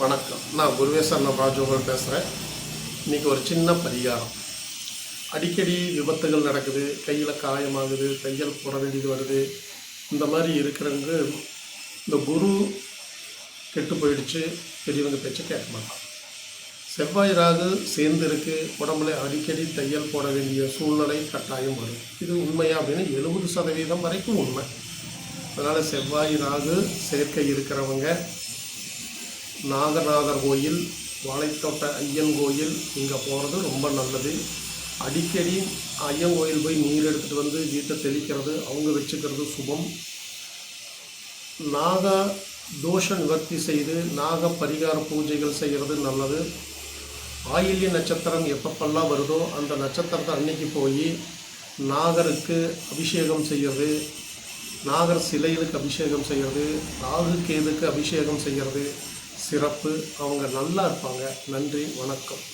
வணக்கம். நான் குருவேசர் நான் பேசுகிறேன் இன்றைக்கி ஒரு சின்ன பரிகாரம். அடிக்கடி விபத்துகள் நடக்குது கையில் காயமாகுது தையல் போட வேண்டியது வருது. இந்த மாதிரி இருக்கிறவங்க இந்த குரு கெட்டு போயிடுச்சு பெரியவங்க பேச்சை கேட்க மாட்டான் செவ்வாய் ராகு சேர்ந்து இருக்கு உடம்புல அடிக்கடி தையல் போட வேண்டிய சூழ்நிலை கட்டாயம் வரும். இது உண்மையா அப்படின்னு எழுபது சதவீதம் வரைக்கும் உண்மை. அதனால் செவ்வாய் ராகு சேர்க்கை இருக்கிறவங்க நாகநாதர் கோயில் வாழைத்தோட்ட ஐயன் கோயில் இங்கே போகிறது ரொம்ப நல்லது. அடிக்கடி ஐயன் கோயில் போய் நீர் எடுத்துகிட்டு வந்து வீட்டை தெளிக்கிறது அவங்க வச்சுக்கிறது சுபம். நாக தோஷ நிவர்த்தி செய்து நாக பரிகார பூஜைகள் செய்கிறது நல்லது. ஆயில்ய நட்சத்திரம் எப்பப்பெல்லாம் வருதோ அந்த நட்சத்திரத்தை அன்னைக்கு போய் நாகருக்கு அபிஷேகம் செய்கிறது நாகர் சிலைகளுக்கு அபிஷேகம் செய்கிறது ராகு கேதுக்கு அபிஷேகம் செய்கிறது சிறப்பு. அவங்க நல்லா இருப்பாங்க. நன்றி வணக்கம்.